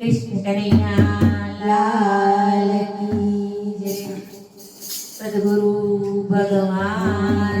કૃષ્ણ કનૈયા લાલ લાલ કી જય. સદગુરુ ભગવાન.